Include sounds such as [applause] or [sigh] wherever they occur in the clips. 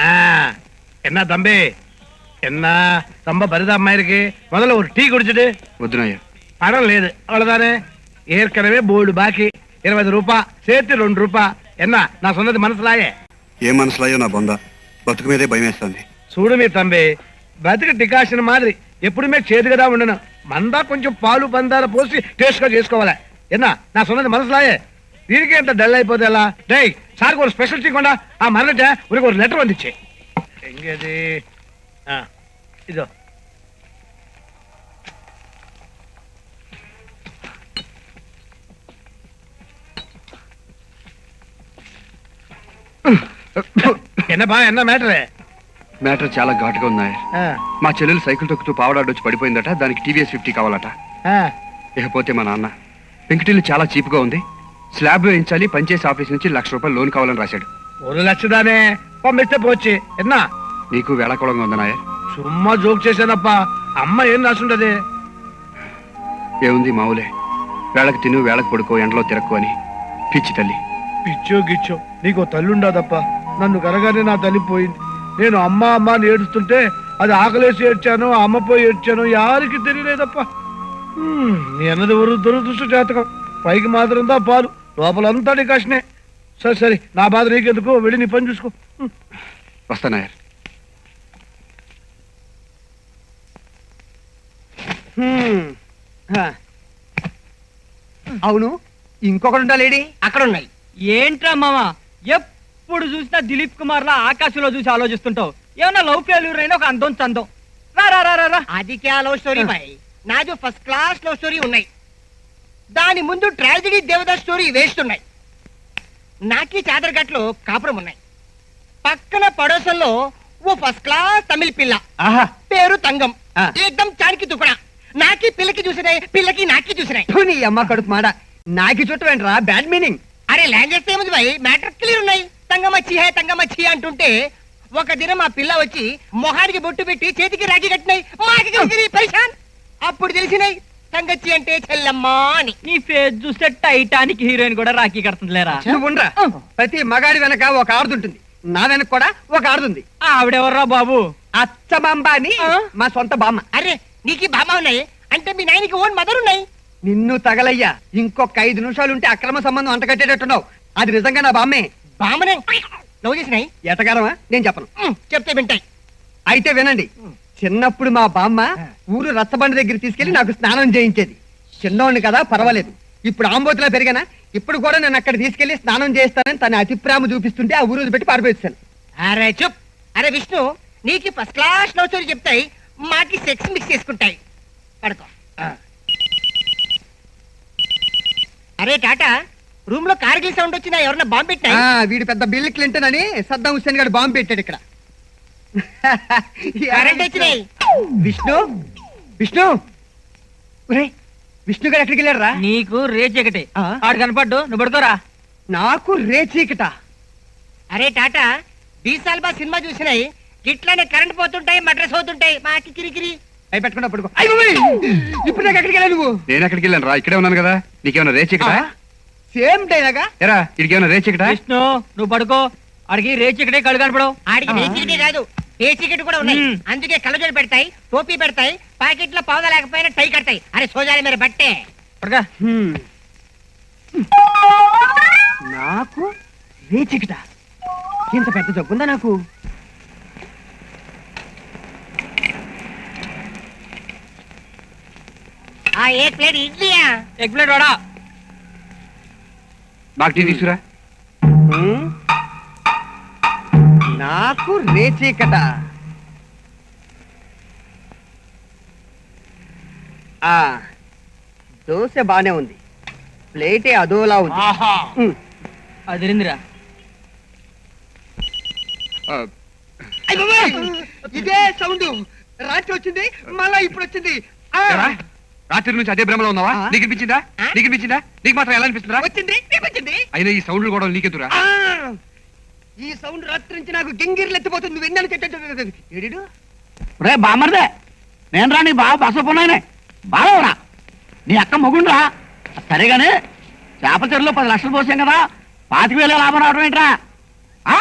ஆ, என்ன தம்பி என்ன ரொம்ப பரிதாபமா இருக்கு முதல்ல ஒரு டீ குடிச்சிட்டு వద్దు నాయర్ பணம் లేదు அவ்வளவுதானே ஏற்கனவே போர்டு பாக்கி இருபது ரூபாய் சேர்த்து రెండు రూపాయ என்ன நான் சொன்னது మనసులాయే ఏ మనసులాయో నా బొంద బతుకు మీదే భయం వేస్తుంది చూడు మీ తంబి బతికి డికాషన్ మాదిరి ఎప్పుడుమే చేదుగా ఉండను మందా కొంచెం పాలు పందాలు పోసి టేస్ట్ గా చేసుకోవాలి ఎన్నా నా సొన్నది మనసులాయే దీనికి ఎంత డల్ అయిపోతే ఎలా డై సార్కి ఒక స్పెషల్ చేయకుండా ఆ మరట ఉనికి ఒక లెటర్ వందిచ్చే ఎంగేది ఆ, ఇదో என்னப்பா என்ன மேட்டரு మ్యాటర్ చాలా ఘాటుగా ఉంది నాయర్ ఆ, మా చెల్లెలు సైకిల్ తొక్కుతూ పావడాడొచ్చి పడిపోయిందట దానికి టీవీఎస్ ఫిఫ్టీ కావాలట ఆ, ఇకపోతే మా నాన్న పెంకుటిల్లు చాలా చీప్గా ఉంది స్లాబ్ వేయించాలి పంచాయతీ ఆఫీస్ నుంచి లక్ష రూపాయలు లోన్ కావాలని రాశాడు. ఒక లక్ష தானே పంపిస్తే పోச்சு ఎన్నా? నీకు వేళ కొడంగా ఉందనాయ సుమ్మా జోక్ చేశానప్ప. అమ్మ ఏం రాసుండదు? ఏముంది మావులే. వేళకు తిను వేళకు పడుకో ఎండలో తిరక్కు అని. పిచ్చి తల్లి. పిచ్చో గిచ్చో. నీకు తల్లుండదప్ప. నన్ను కరగానే నా తల్లి పోయింది. నేను అమ్మ అమ్మ అని ఏడుస్తుంటే అది ఆకలేసి ఏడ్చాను అమ్మ పోయి ఏడ్చాను యారికి తెలియలేదప్ప. నేను నీ అన్నది ఎవరు దురదృష్ట జాతకం పైకి మాత్రం దా పాలు. లోపలంతా నీ కష్టనే సరే సరే నా బాధ నీకెందుకు? వెళ్ళి నీ పని చూసుకో. హ్మ్. వస్తా నాయర్. అవును ఇంకొకడు ఉండాలేడి అక్కడ ఉన్నాయి ఏంట్రా మామ? ఎప్పుడు చూసినా దిలీప్ కుమార్ లా ఆకాశంలో చూసి ఆలోచిస్తుంటావు. ఏమన్నా లవ్ ఫెయిల్యూర్ అయినా ఒక అందం చందం. రా రా రా రా రా. అది క్యా లవ్ స్టోరీ బాయ్ నాది ఫస్ట్ క్లాస్ లవ్ స్టోరీ ఉన్నాయి. దాని ముందు ట్రాజడీ దేవదాస్ స్టోరీ వేస్ట్ ఉన్నాయి నాకి చాదరగట్లో కాపురం ఉన్నాయి. పక్కన పడోసంలో ఓ ఫస్ట్ క్లాస్ తమిళ పిల్ల. ఆహా. పేరు తంగం. ఆ. ఏకదం చానికి తుకడా నాకి పిల్లకి చూసినాయి పిల్లకి నాకి చూసినాయి. ఫు, నీ అమ్మ కడుపు మాడ. నాకి చుట్టూ వెంటరా బ్యాడ్ మీనింగ్. అరే లాంగ్వేజ్ ఏముంది బాయ్? మ్యాటర్ క్లియర్ ఉన్నాయి. తంగమచ్చి హే తంగమచ్చి అంటుంటే ఒక దినం ఆ పిల్ల వచ్చి మొహానికి బొట్టు పెట్టి చేతికి రాఖీ కట్టినాయి. మాకి కలిసి పరిశాన్ అప్పుడు తెలిసినాయి తంగచ్చి అంటే చెల్లమ్మా అని. నీ ఫేస్ చూస్తే టైటానిక్ హీరోయిన్ కూడా రాఖీ కడుతుంది లేరా నువ్వు ఉండరా? ప్రతి మగాడి వెనక ఒక ఆడుతుంటుంది నా వెనక కూడా ఒక ఆడుతుంది ఆవిడెవర్రా బాబు? అచ్చమాంబ అని ఆ? మా సొంత బామ్మ. అరే నీకు బామ్మ ఉన్నాయి? అంటే మీ నాయనకి ఓన్ మదర్ ఉన్నాయి? నిన్ను తగలయ్యా. ఇంకొక ఐదు నిమిషాలు ఉంటే అక్రమ సంబంధం అంటకట్టేటట్టున్నావు అది నిజంగా నా బామ్మే. బామ్మనే? లవ్ చేసినాయి? ఎటగారమా నేను చెప్పను. చెప్తే వింటాయి. అయితే వినండి. చిన్నప్పుడు మా బామ్మ ఊరు రచ్చబండ దగ్గర తీసుకెళ్ళి నాకు స్నానం చేయించేది. చిన్నోడిని కదా పర్వాలేదు. ఇప్పుడు ఆంబోతులా పెరిగానా? ఇప్పుడు కూడా నేను అక్కడ తీసుకెళ్ళి స్నానం చేస్తానని తన అతి ప్రేమ చూపిస్తుంటే ఆ ఊరు పెట్టి పారిపోయిస్తాను అరే చెప్. అరే విష్ణు నీకు ఫస్ట్ క్లాస్ లవ్ స్టోరీ చెప్తాయి మాకి సెక్స్ మిక్స్ చేసుకుంటాయి. పడుకో. అరే టాటా రూమ్లో కార్గిల్ సౌండ్ వచ్చిందా? ఎవరన్నా బాంబు పెట్టినా వీడు పెద్ద బిల్ క్లింటన్ అని సద్దాం హుస్సేన్ గారు బాంబు పెట్టాడు ఇక్కడ. [laughs] కరెంట్ వచ్చినాయి. విష్ణు? విష్ణు? ఒరేయ్, విష్ణు గారు ఎక్కడికి వెళ్ళారా నీకు రేచకటి ఆ? ఆడు కనపడ్డు నువ్వు పడుకోరా. నాకు రేచీకట అరే టాటా బీసాల్ బా సినిమా చూసినాయి. ఇట్లానే కరెంట్ పోతుంటాయి మడ్రస్ అవుతుంటాయి మాకి కిరికిరి. అయి పెట్టుకున్నా పడుకో బాబోయ్! ఇప్పుడు నాకు ఎక్కడికి వెళ్ళావు నువ్వు? నేను ఎక్కడికి వెళ్ళాను రా ఇక్కడే ఉన్నాను కదా. నీకేమైనా రేచికటా సేమ్ డైలాగా? ఎరా ఇడికేమైనా రేచికటా విష్ణు నువ్వు పడుకో. ఆడికి రేచకటే కళ్ళు కనపడవు. ఆడికి రేచికటే కాదు. ఏ చీకటి కూడా ఉన్నాయి. మ్మ్. అందుకే కళ్ళజోడు పెడతాయి టోపీ పెడతాయి పాకెట్లో పౌద లేకపోయినా టై కడతాయి. అరే సోజాలి మీరు బట్టే. హ్మ్. నాకు ఇంత పెద్ద జబ్బుందా నాకు? ఆ ఏ ప్లేట్ ఇడ్లీయా? ఎగ్ ప్లేట్ వాడా? నాకు టీ తీసుకురా. హ్మ్? నాకు రేచీకట ఆ దోశ బానే ఉంది. ప్లేటే అదోలా ఉంది. ఆహా. హ్మ్. అదిరిందిరా! ఇదే సౌండ్. రాత్రి వచ్చింది మళ్ళా ఇప్పుడు వచ్చింది. ఆ! రాత్రి నుంచి అదే భ్రమలో ఉన్నావా? ఆ? నీకు అనిపించిందా? నీకు అనిపించిందా నీకు మాత్రం ఎలా అనిపిస్తుందా వచ్చింది వచ్చింది అయినా ఈ సౌండ్లు కూడా నీకెదురా ఆ! ఈ సౌండ్ రాత్రి నుంచి నాకు గింగిర్లు ఎత్తిపోతుంది. విన్నాను చెట్టు రే బామర్దే నేను రా నీ బావ బసపోయినానే బావరా నీ అక్క మొగుండ్రా? సరేగానే చేపల చెరువులో పది లక్షలు పోసాం కదా పాతిక వేల లాభం రావడం ఏంట్రా? ఆ?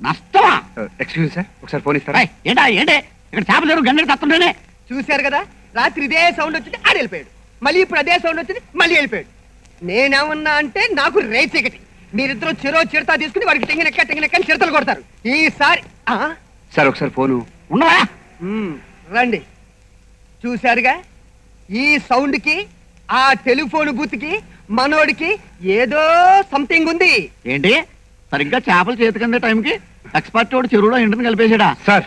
నష్టమా? ఎక్స్క్యూజ్ సార్ ఒకసారి ఫోన్ ఇస్తారా? రేయ్, ఏంటా ఏంటి? ఇక్కడ చేపల చెరువు గంగడి తత్తుంటేనే. చూశారు కదా? రాత్రి ఇదే సౌండ్ వచ్చింది ఆడు వెళ్ళిపోయాడు. మళ్ళీ ఇప్పుడు అదే సౌండ్ వచ్చింది మళ్ళీ వెళ్ళిపోయాడు. నేనేమన్నా అంటే నాకు రేచీకటి మీరిద్దరూ చెరో చిరతా తీసుకుని వాడికి తెంగినెక్క తెంగినెక్క అని చిరతలు కొడతారు. ఈసారి ఆ? సార్ ఒకసారి ఫోను. మ్మ్, రండి. చూశారుగా? ఈ సౌండ్కి ఆ టెలిఫోన్ బూత్కి మనోడికి ఏదో సంథింగ్ ఉంది. ఏంటి? సరిగ్గా చేపలు చేతికందే టైంకి ఎక్స్పర్ట్ వాడు చెరువులో ఎండుని కలిపేసాడా సార్.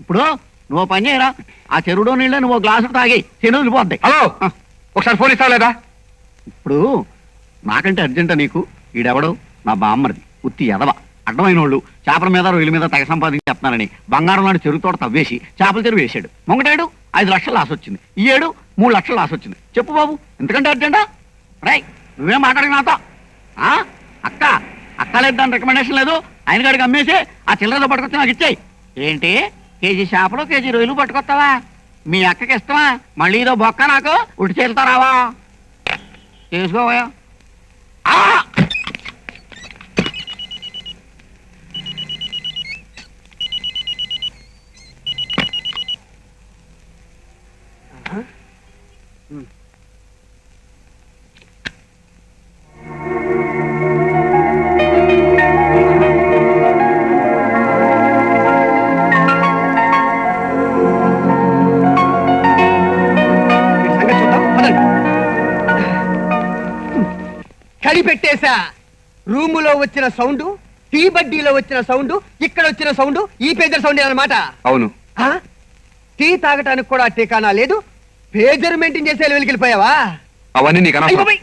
ఇప్పుడు నువ్వు పని చేయరా? ఆ చెరువులో నీళ్ళు నువ్వు గ్లాసు తాగి చెరువు వెళ్ళిపోద్ది హలో. ఒకసారి ఫోన్ ఇస్తావా లేదా? ఇప్పుడు నాకంటే అర్జెంటా నీకు. ఈడెవడు? నా బామ్మరిది. ఉత్తి ఎదవ అడ్డమైన వాళ్ళు చేపల మీద రొయ్యల మీద తెగ సంపాదించేస్తున్నారని బంగారం నాడు చెరువు తోట తవ్వేసి చేపల చెరువు వేసాడు మొంగటాడు? ఐదు లక్షలు లాస్ వచ్చింది. ఈ ఏడు? మూడు లక్షలు లాస్ వచ్చింది. చెప్పు బాబు ఎందుకంటే అర్జెంటా? రై నువ్వేం మాట్లాడి నాతో? ఆ? అక్క అక్క లేదు దాని రికమెండేషన్ లేదు. ఆయన గడికి అమ్మేసి ఆ చిల్లరతో పట్టుకొచ్చి నాకు ఇచ్చాయి. ఏంటి? కేజీ చేపలు కేజీ రొయ్యలు పట్టుకొస్తావా? మీ అక్కకి ఇస్తావా మళ్ళీ ఇదో బొక్క నాకు ఉడి చేరుతారావా చేసుకోవా కనిపెట్టేశా రూములో వచ్చిన సౌండ్ టీ బడ్డీలో వచ్చిన సౌండ్ ఇక్కడ వచ్చిన సౌండ్ ఈ పేజర్ సౌండ్ అన్నమాట. అవును. ఆ? టీ తాగటానికి కూడా టీకానా లేదు? పేజర్ మెయింటైన్ చేసే లెవెల్కి వెళ్ళిపోయావా అవన్నీ నీకు అనవసరం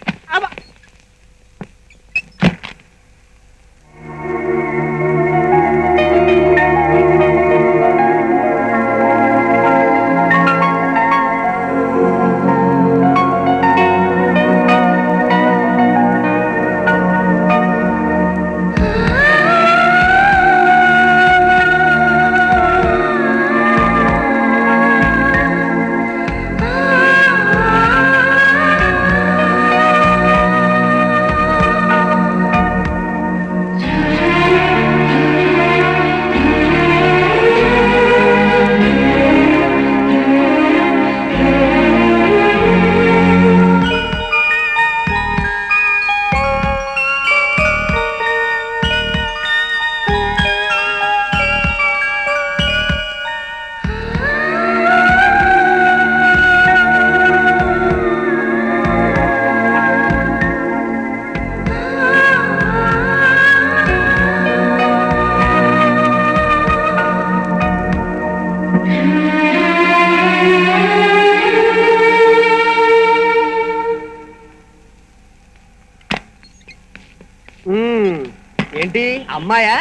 అమ్మాయా?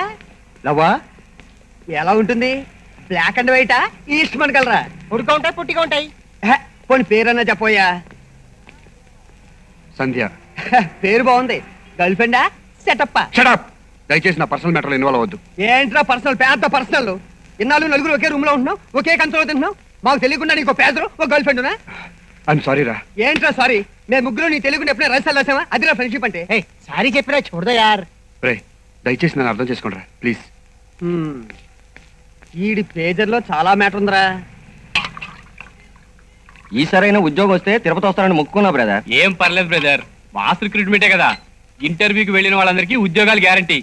లవ్వా? ఎలా ఉంటుంది? బ్లాక్ అండ్ వైటా ఈస్ట్ మన కలరా ఉడుగా ఉంటాయి పుట్టిగా ఉంటాయి. పోనీ పేరన్నా చెప్పోయా సంధ్య. [laughs] పేరు బాగుంది. గర్ల్ ఫ్రెండా సెటప్ షడప్ దయచేసి నా పర్సనల్ మ్యాటర్లో ఇన్వాల్వ్ అవ్వద్దు. ఏంట్రా పర్సనల్ పెద్ద పర్సనల్ ఇన్నాళ్ళు నలుగురు ఒకే రూమ్లో ఉంటున్నాం ఒకే కంచంలో తింటున్నాం మాకు తెలియకుండా నీకు పేదరు ఒక గర్ల్ ఫ్రెండ్ ఐఎమ్ సారీ రా. ఏంట్రా సారీ మేము ముగ్గురు నీ తెలియకుండా ఎప్పుడైనా రసాలు రాసామా? అది నా ఫ్రెండ్షిప్ అంటే. ఏయ్ సారీ చెప్పినా చూడదా యార్? రే దయచేసి నన్ను అర్థం చేసుకోండి రా ప్లీజ్. ఈడి పేజర్లో చాలా మ్యాటర్ ఉందిరా. ఈ సరైన ఉద్యోగం వస్తే తిరుపతి వస్తానని మొక్కుకున్నా బ్రదర్. ఏం పర్లేదు బ్రదర్. మాస్ రిక్రూట్మెంటే కదా. ఇంటర్వ్యూకి వెళ్ళిన వాళ్ళందరికీ ఉద్యోగాలు గ్యారంటీ.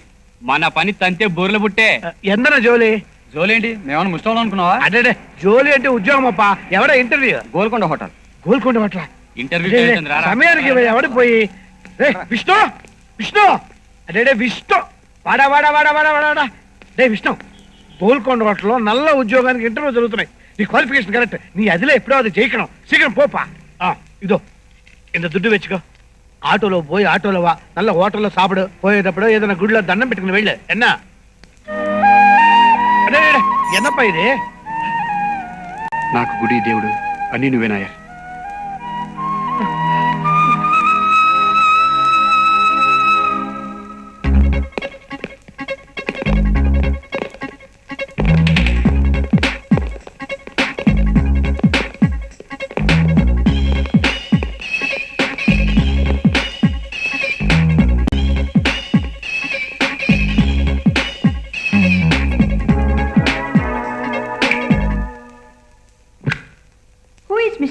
మన పని తంతే బోర్ల పుట్టే. ఎందన జోలి? జోలేంటి మేమన్నా ముష్టం అనుకున్నావా? అదే జోలి అంటే ఉద్యోగం అప్ప. ఎవడ ఇంటర్వ్యూ? గోల్కొండ హోటల్. గోల్కొండ పట్ల ఇంటర్వ్యూ. సమయానికి ఎవడు పోయి? విష్ణు! విష్ణు! అదే విష్ణు! వాడా వాడా వాడా విష్ణు గోల్కొండ హోటల్లో నల్ల ఉద్యోగానికి ఇంటర్వ్యూ జరుగుతున్నాయి. నీ క్వాలిఫికేషన్ కరెక్ట్. నీ అదిలే ఎప్పుడో అది చేయకడం శీఘ్రం పోపా. ఇదో ఇంత దుడ్డు వెచ్చుకో ఆటోలో పోయి ఆటోలో వా. నల్ల హోటల్లో సాపడు. పోయేటప్పుడు ఏదైనా గుడిలో దండం పెట్టుకుని వెళ్ళే. ఎన్నా? అరే, ఇది? నాకు గుడి దేవుడు. అన్ని నువ్వేనాయా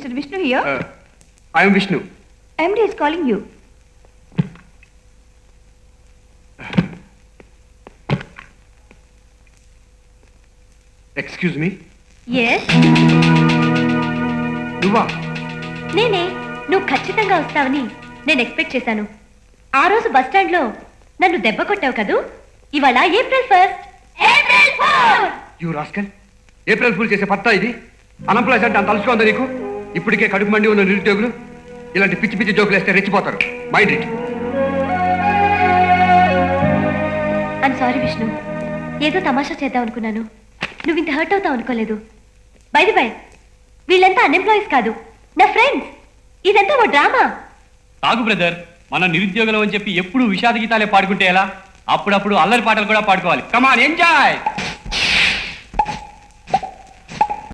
నువ్వేనాయర్ is mister Vishnu here I'm Vishnu MD is calling you excuse me yes నువ్వా? నేనే. నువ్వు ఖచ్చితంగా వస్తావని నేను ఎక్స్పెక్ట్ చేశాను. ఆ రోజు బస్ స్టాండ్లో నన్ను దెబ్బ కొట్టావు కదూ? ఇవాళ April first April for you rascal April fool చేసే పత్తా ఇది. అనంప్లాయ్స్ అంటే అంత అలసిగా ఉందా నీకు? ఇప్పటికే కడుపు మండి ఉన్న నిరుద్యోగులు ఇలాంటి పిచ్చి పిచ్చి జోకులు వేస్తే రెచ్చిపోతారు. Mind it I'm sorry Vishnu ఏదో తమాషా చేద్దాం అనుకున్నాను. నువ్వు ఇంత హర్ట్ అవుతావు అనుకోలేదు. బైది బై వీళ్ళంతా అన్ఎంప్లాయీస్ కాదు. నా ఫ్రెండ్స్ ఇదంతా ఓ డ్రామా. తాగు బ్రదర్ మన నిరుద్యోగులం అని చెప్పి ఎప్పుడు విషాద గీతాలే పాడుకుంటే ఎలా? అప్పుడప్పుడు అల్లరి పాటలు కూడా పాడుకోవాలి. కమాన్ ఎంజాయ్